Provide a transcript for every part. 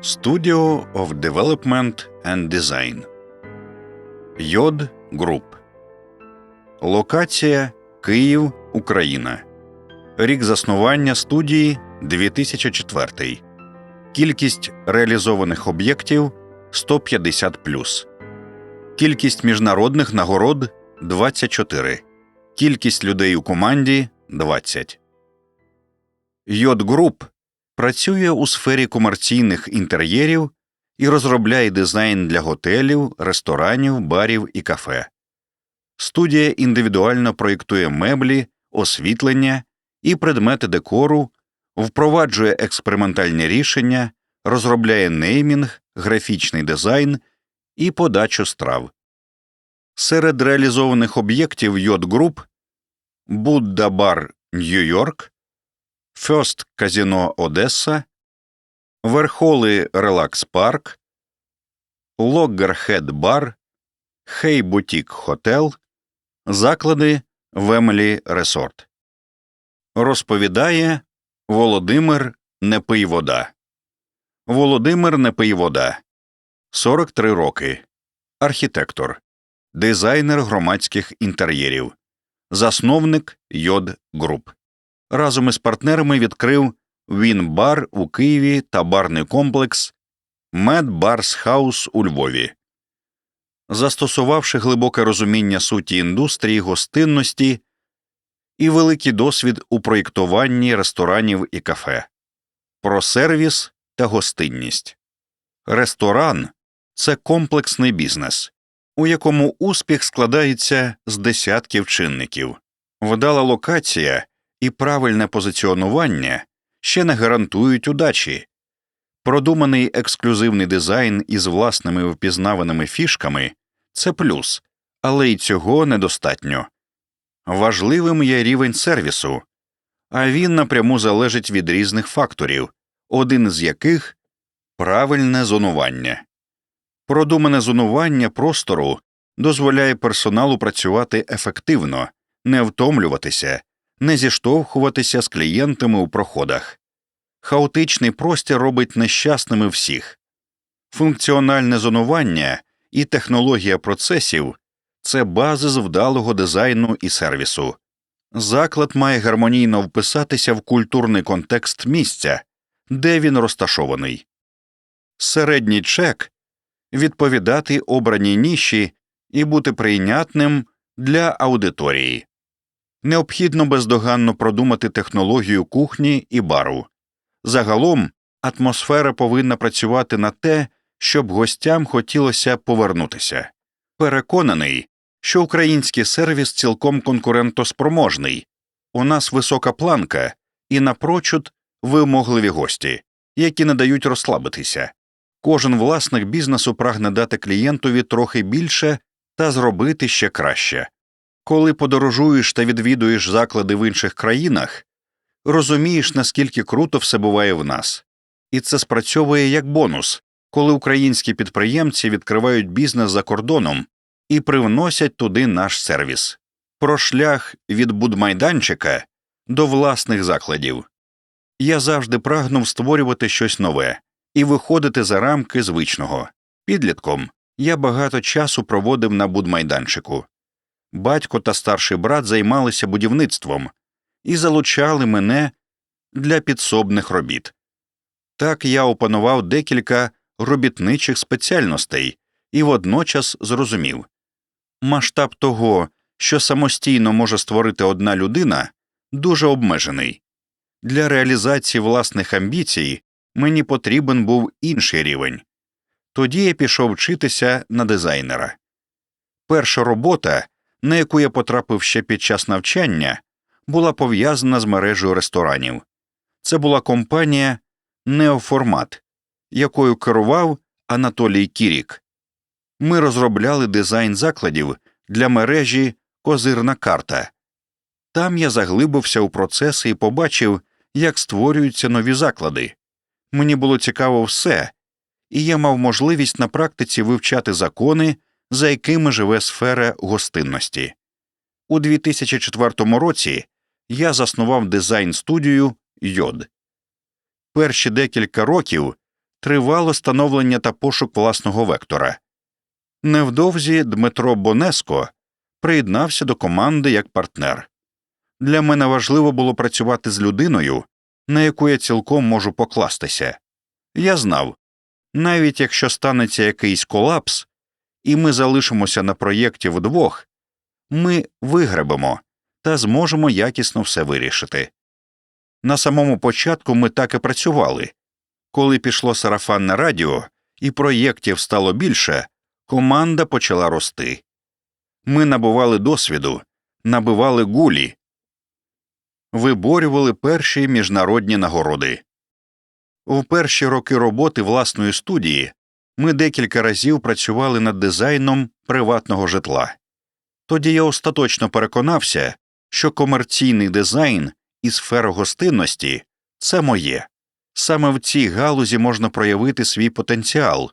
Studio of Development and Design Йод Груп Локація Київ, Україна. Рік заснування студії 2004. Кількість реалізованих об'єктів 150 Кількість міжнародних нагород 24. Кількість людей у команді 20. Йод Груп працює у сфері комерційних інтер'єрів і розробляє дизайн для готелів, ресторанів, барів і кафе. Студія індивідуально проєктує меблі, освітлення і предмети декору, впроваджує експериментальні рішення, розробляє неймінг, графічний дизайн і подачу страв. Серед реалізованих об'єктів Йод Груп Будда Бар Нью-Йорк, Фьост Казіно Одеса, Верхоли Релакс Парк, Логгерхед Бар, Хей Бутік Хотел, заклади Вемелі Ресорт. Розповідає Володимир Непийвода. Володимир Непийвода. 43 роки. Архітектор, дизайнер громадських інтер'єрів, засновник Йод Груп. Разом із партнерами відкрив Він-бар у Києві та барний комплекс Мед Барс Хаус у Львові. Застосувавши глибоке розуміння суті індустрії, гостинності і великий досвід у проєктуванні ресторанів і кафе, про сервіс та гостинність. Ресторан це комплексний бізнес, у якому успіх складається з десятків чинників, вдала локація і правильне позиціонування ще не гарантують удачі. Продуманий ексклюзивний дизайн із власними впізнаваними фішками це плюс, але й цього недостатньо. Важливим є рівень сервісу, а він напряму залежить від різних факторів, один з яких правильне зонування. Продумане зонування простору дозволяє персоналу працювати ефективно, не втомлюватися, не зіштовхуватися з клієнтами у проходах. Хаотичний простір робить нещасними всіх. Функціональне зонування і технологія процесів це базис вдалого дизайну і сервісу. Заклад має гармонійно вписатися в культурний контекст місця, де він розташований. Середній чек відповідати обраній ніші і бути прийнятним для аудиторії. Необхідно бездоганно продумати технологію кухні і бару. Загалом атмосфера повинна працювати на те, щоб гостям хотілося повернутися. Переконаний, що український сервіс цілком конкурентоспроможний, у нас висока планка і напрочуд вимогливі гості, які не дають розслабитися. Кожен власник бізнесу прагне дати клієнтові трохи більше та зробити ще краще. Коли подорожуєш та відвідуєш заклади в інших країнах, розумієш, наскільки круто все буває в нас, і це спрацьовує як бонус, коли українські підприємці відкривають бізнес за кордоном і привносять туди наш сервіс. Про шлях від будмайданчика до власних закладів. Я завжди прагнув створювати щось нове і виходити за рамки звичного. Підлітком я багато часу проводив на будмайданчику. Батько та старший брат займалися будівництвом і залучали мене для підсобних робіт. Так я опанував декілька робітничих спеціальностей і водночас зрозумів масштаб того, що самостійно може створити одна людина, дуже обмежений. Для реалізації власних амбіцій мені потрібен був інший рівень. Тоді я пішов вчитися на дизайнера. Перша робота, на яку я потрапив ще під час навчання, була пов'язана з мережею ресторанів. Це була компанія Неоформат, якою керував Анатолій Кірік. Ми розробляли дизайн закладів для мережі Козирна карта. Там я заглибився у процеси і побачив, як створюються нові заклади. Мені було цікаво все, і я мав можливість на практиці вивчати закони, за якими живе сфера гостинності. У 2004 році я заснував дизайн студію Йод. Перші декілька років тривало становлення та пошук власного вектора. Невдовзі Дмитро Бонеско приєднався до команди як партнер. Для мене важливо було працювати з людиною, на яку я цілком можу покластися. Я знав, навіть якщо станеться якийсь колапс, і ми залишимося на проєкті вдвох, ми вигребемо та зможемо якісно все вирішити. На самому початку ми так і працювали. Коли пішло сарафанне радіо і проєктів стало більше, команда почала рости. Ми набували досвіду, набивали гулі, виборювали перші міжнародні нагороди. У перші роки роботи власної студії ми декілька разів працювали над дизайном приватного житла. Тоді я остаточно переконався, що комерційний дизайн і сфера гостинності це моє. Саме в цій галузі можна проявити свій потенціал,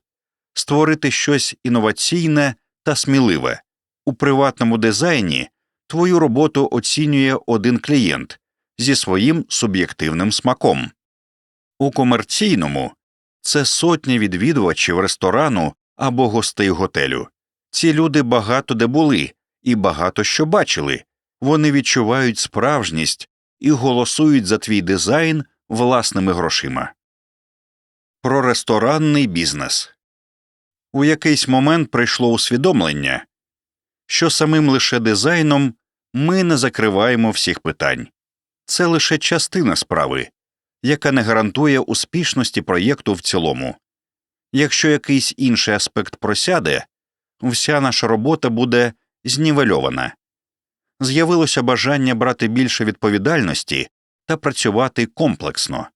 створити щось інноваційне та сміливе. У приватному дизайні твою роботу оцінює один клієнт зі своїм суб'єктивним смаком. У комерційному це сотні відвідувачів ресторану або гостей готелю. Ці люди багато де були і багато що бачили, вони відчувають справжність і голосують за твій дизайн власними грошима. Про ресторанний бізнес у якийсь момент прийшло усвідомлення, що самим лише дизайном ми не закриваємо всіх питань це лише частина справи, яка не гарантує успішності проєкту в цілому. Якщо якийсь інший аспект просяде, вся наша робота буде знівельована. З'явилося бажання брати більше відповідальності та працювати комплексно.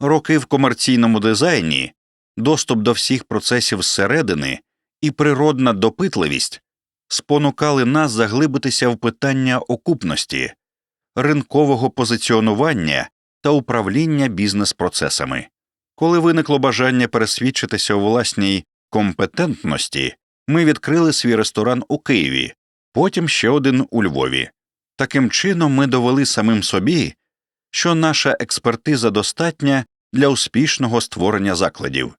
Роки в комерційному дизайні, доступ до всіх процесів зсередини і природна допитливість спонукали нас заглибитися в питання окупності, ринкового позиціонування та управління бізнес-процесами. Коли виникло бажання пересвідчитися у власній компетентності, ми відкрили свій ресторан у Києві, потім ще один у Львові. Таким чином ми довели самим собі, що наша експертиза достатня для успішного створення закладів.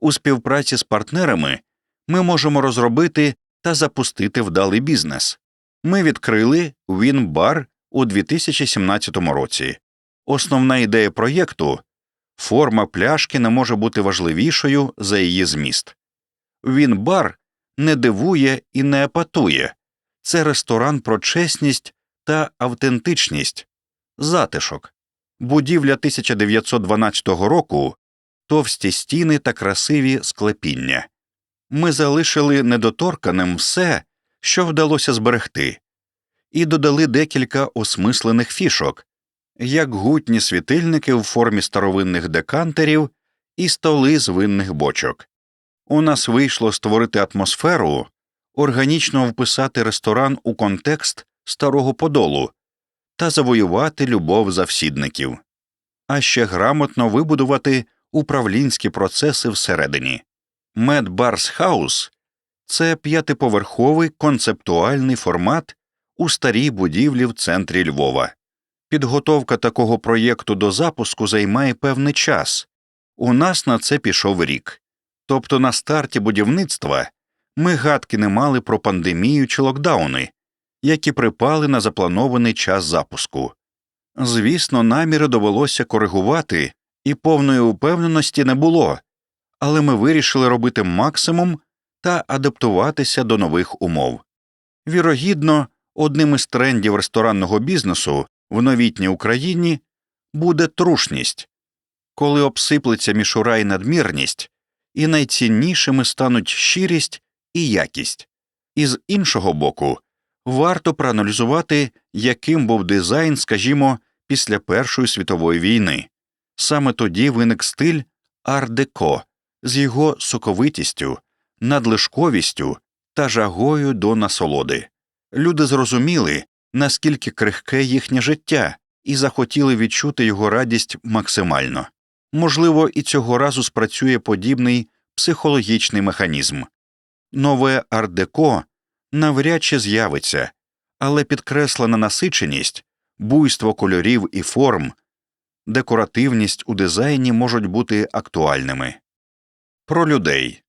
У співпраці з партнерами ми можемо розробити та запустити вдалий бізнес. Ми відкрили Вінбар у 2017 році. Основна ідея проєкту форма пляшки не може бути важливішою за її зміст. Вінбар не дивує і не епатує це ресторан про чесність та автентичність, затишок, будівля 1912 року, товсті стіни та красиві склепіння. Ми залишили недоторканим все, що вдалося зберегти, і додали декілька осмислених фішок, як гутні світильники в формі старовинних декантерів і столи з винних бочок. У нас вийшло створити атмосферу, органічно вписати ресторан у контекст старого подолу та завоювати любов завсідників, а ще грамотно вибудувати управлінські процеси всередині. Мед Барс Хаус це п'ятиповерховий концептуальний формат у старій будівлі в центрі Львова. Підготовка такого проєкту до запуску займає певний час. У нас на це пішов рік. Тобто на старті будівництва ми гадки не мали про пандемію чи локдауни, які припали на запланований час запуску. Звісно, наміри довелося коригувати, і повної упевненості не було, але ми вирішили робити максимум та адаптуватися до нових умов. Вірогідно, одним із трендів ресторанного бізнесу в новітній Україні буде трушність, коли обсиплеться мішура і надмірність, і найціннішими стануть щирість і якість. І з іншого боку, варто проаналізувати, яким був дизайн, скажімо, після Першої світової війни. Саме тоді виник стиль ар-деко з його соковитістю, надлишковістю та жагою до насолоди. Люди зрозуміли, наскільки крихке їхнє життя, і захотіли відчути його радість максимально. Можливо, і цього разу спрацює подібний психологічний механізм. Нове ардеко навряд чи з'явиться, але підкреслена насиченість, буйство кольорів і форм, декоративність у дизайні можуть бути актуальними. Про людей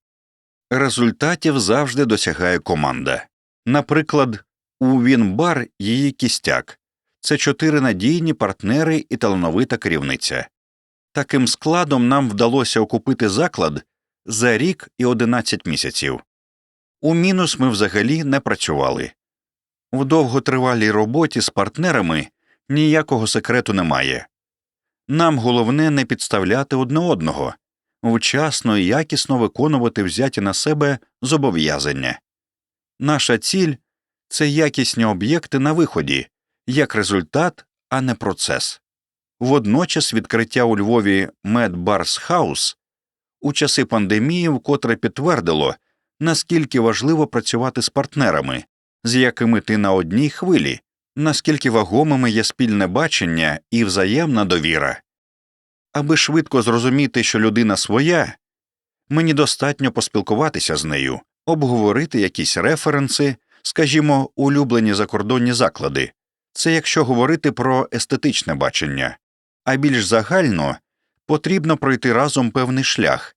результатів завжди досягає команда. Наприклад, у Вінбар її кістяк це чотири надійні партнери і талановита керівниця. Таким складом нам вдалося окупити заклад за рік і 11 місяців. У мінус ми взагалі не працювали. В довготривалій роботі з партнерами ніякого секрету немає. Нам головне не підставляти одне одного, вчасно і якісно виконувати взяті на себе зобов'язання. Наша ціль це якісні об'єкти на виході, як результат, а не процес. Водночас відкриття у Львові Медбарс Хаус у часи пандемії вкотре підтвердило, наскільки важливо працювати з партнерами, з якими ти на одній хвилі, наскільки вагомими є спільне бачення і взаємна довіра. Аби швидко зрозуміти, що людина своя, мені достатньо поспілкуватися з нею, обговорити якісь референси, скажімо, улюблені закордонні заклади, це якщо говорити про естетичне бачення, а більш загально потрібно пройти разом певний шлях,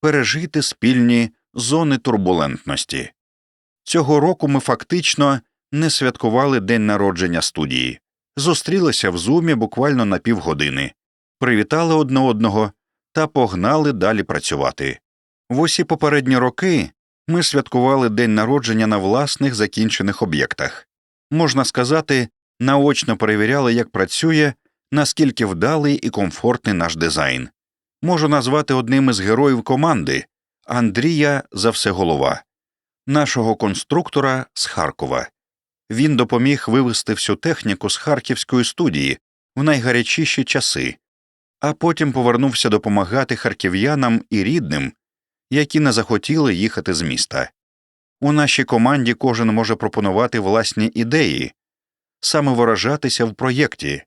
пережити спільні зони турбулентності. Цього року ми фактично не святкували день народження студії, зустрілися в зумі буквально на півгодини, привітали одне одного та погнали далі працювати. В усі попередні роки ми святкували день народження на власних закінчених об'єктах. Можна сказати, наочно перевіряли, як працює, наскільки вдалий і комфортний наш дизайн. Можу назвати одним із героїв команди Андрія Завсеголова, нашого конструктора з Харкова. Він допоміг вивести всю техніку з харківської студії в найгарячіші часи, а потім повернувся допомагати харків'янам і рідним, які не захотіли їхати з міста. У нашій команді кожен може пропонувати власні ідеї, саме виражатися в проєкті.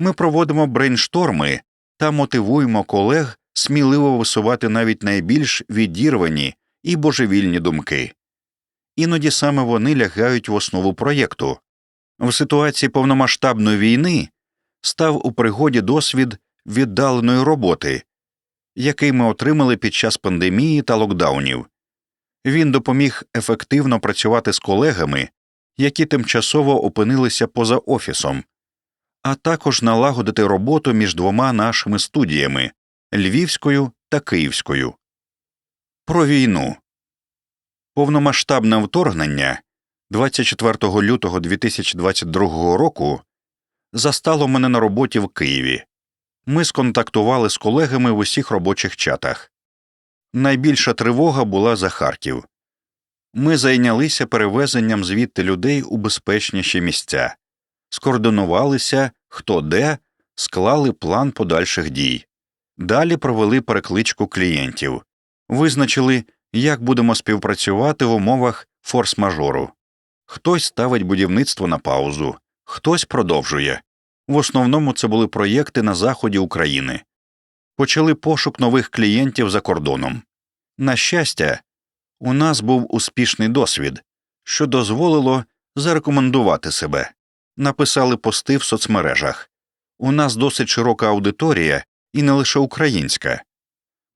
Ми проводимо брейншторми та мотивуємо колег сміливо висувати навіть найбільш відірвані і божевільні думки. Іноді саме вони лягають в основу проєкту. В ситуації повномасштабної війни став у пригоді досвід віддаленої роботи, який ми отримали під час пандемії та локдаунів. Він допоміг ефективно працювати з колегами, які тимчасово опинилися поза офісом, а також налагодити роботу між двома нашими студіями Львівською та Київською. Про війну повномасштабне вторгнення 24 лютого 2022 року застало мене на роботі в Києві. Ми сконтактували з колегами в усіх робочих чатах. Найбільша тривога була за Харків. Ми зайнялися перевезенням звідти людей у безпечніші місця, скоординувалися хто де, склали план подальших дій. Далі провели перекличку клієнтів, визначили, як будемо співпрацювати в умовах форс-мажору. Хтось ставить будівництво на паузу, хтось продовжує. В основному це були проєкти на заході України. Почали пошук нових клієнтів за кордоном. На щастя, у нас був успішний досвід, що дозволило зарекомендувати себе. Написали пости в соцмережах. У нас досить широка аудиторія і не лише українська.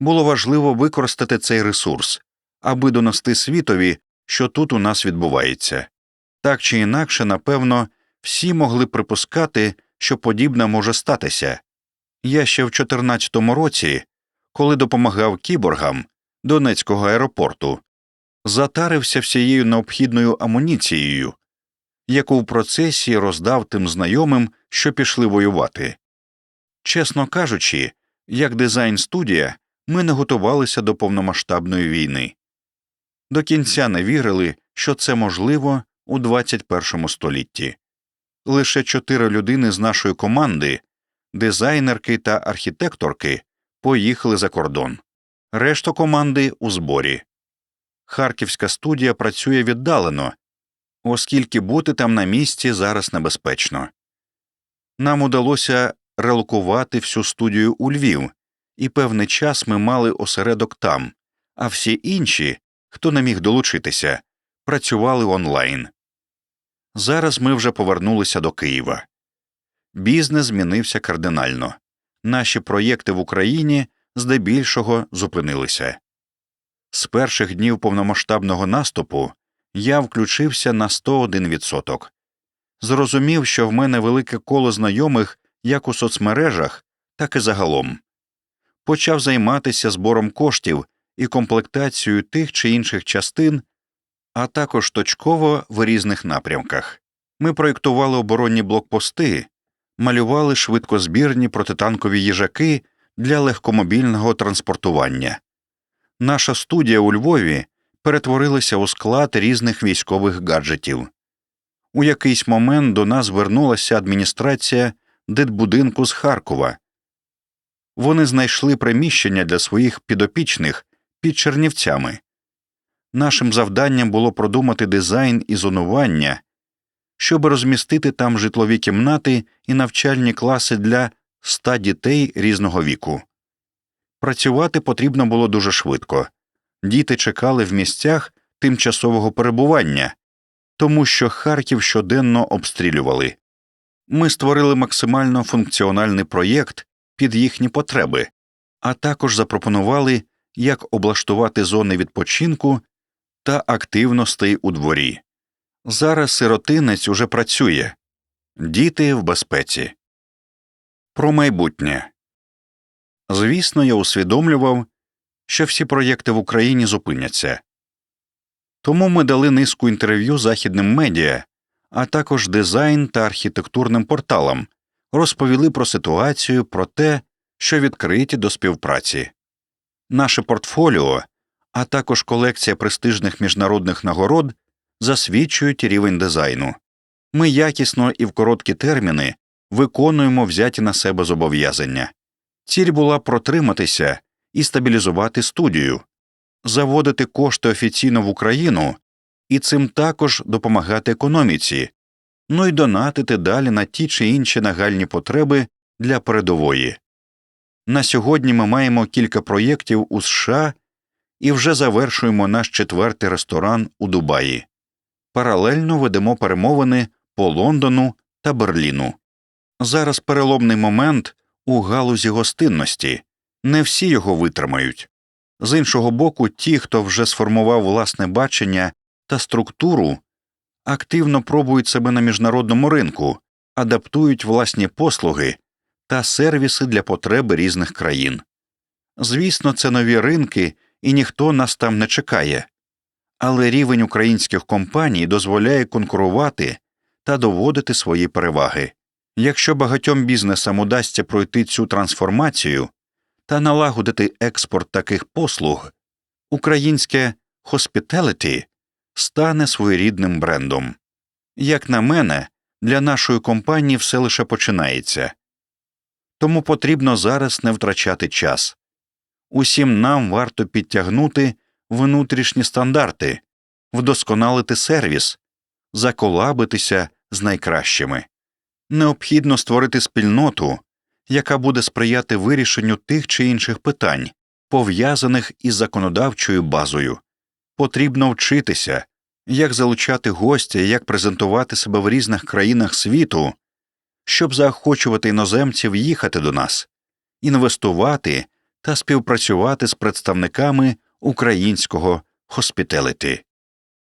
Було важливо використати цей ресурс, аби донести світові, що тут у нас відбувається. Так чи інакше, напевно, всі могли припускати, що подібне може статися. Я ще в 2014 році, коли допомагав кіборгам Донецького аеропорту, затарився всією необхідною амуніцією, яку в процесі роздав тим знайомим, що пішли воювати. Чесно кажучи, як дизайн студія, ми не готувалися до повномасштабної війни. До кінця не вірили, що це можливо у 21 столітті. Лише чотири людини з нашої команди, дизайнерки та архітекторки, поїхали за кордон, решта команди у зборі. Харківська студія працює віддалено, оскільки бути там на місці зараз небезпечно. Нам удалося релокувати всю студію у Львів, і певний час ми мали осередок там, а всі інші, хто не міг долучитися, працювали онлайн. Зараз ми вже повернулися до Києва. Бізнес змінився кардинально. наші проєкти в Україні здебільшого зупинилися. З перших днів повномасштабного наступу я включився на 101%. Зрозумів, що в мене велике коло знайомих як у соцмережах, так і загалом. Почав займатися збором коштів і комплектацією тих чи інших частин, а також точково в різних напрямках. Ми проєктували оборонні блокпости, малювали швидкозбірні протитанкові їжаки для легкомобільного транспортування. Наша студія у Львові перетворилася у склад різних військових гаджетів. У якийсь момент до нас звернулася адміністрація дитбудинку з Харкова. Вони знайшли приміщення для своїх підопічних під Чернівцями. Нашим завданням було продумати дизайн і зонування, щоб розмістити там житлові кімнати і навчальні класи для ста дітей різного віку. Працювати потрібно було дуже швидко. Діти чекали в місцях тимчасового перебування, тому що Харків щоденно обстрілювали. Ми створили максимально функціональний проєкт під їхні потреби, а також запропонували, як облаштувати зони відпочинку та активностей у дворі. Зараз сиротинець уже працює, діти в безпеці. Про майбутнє. Звісно, я усвідомлював, що всі проєкти в Україні зупиняться. Тому ми дали низку інтерв'ю західним медіа, а також дизайн та архітектурним порталам, розповіли про ситуацію, про те, що відкриті до співпраці. Наше портфоліо, а також колекція престижних міжнародних нагород засвідчують рівень дизайну. Ми якісно і в короткі терміни виконуємо взяті на себе зобов'язання. Ціль була протриматися і стабілізувати студію, заводити кошти офіційно в Україну і цим також допомагати економіці, ну й донатити далі на ті чи інші нагальні потреби для передової. На сьогодні ми маємо кілька проєктів у США і вже завершуємо наш четвертий ресторан у Дубаї. Паралельно ведемо перемовини по Лондону та Берліну. Зараз переломний момент у галузі гостинності, не всі його витримають. З іншого боку, ті, хто вже сформував власне бачення та структуру, активно пробують себе на міжнародному ринку, адаптують власні послуги та сервіси для потреби різних країн. Звісно, це нові ринки, і ніхто нас там не чекає, але рівень українських компаній дозволяє конкурувати та доводити свої переваги. Якщо багатьом бізнесам удасться пройти цю трансформацію та налагодити експорт таких послуг, українське hospitality стане своєрідним брендом. Як на мене, для нашої компанії все лише починається, тому потрібно зараз не втрачати час. Усім нам варто підтягнути внутрішні стандарти, вдосконалити сервіс, заколабитися з найкращими. Необхідно створити спільноту, яка буде сприяти вирішенню тих чи інших питань, пов'язаних із законодавчою базою. Потрібно вчитися, як залучати гостя, як презентувати себе в різних країнах світу, щоб заохочувати іноземців їхати до нас, інвестувати та співпрацювати з представниками українського хоспітеліті.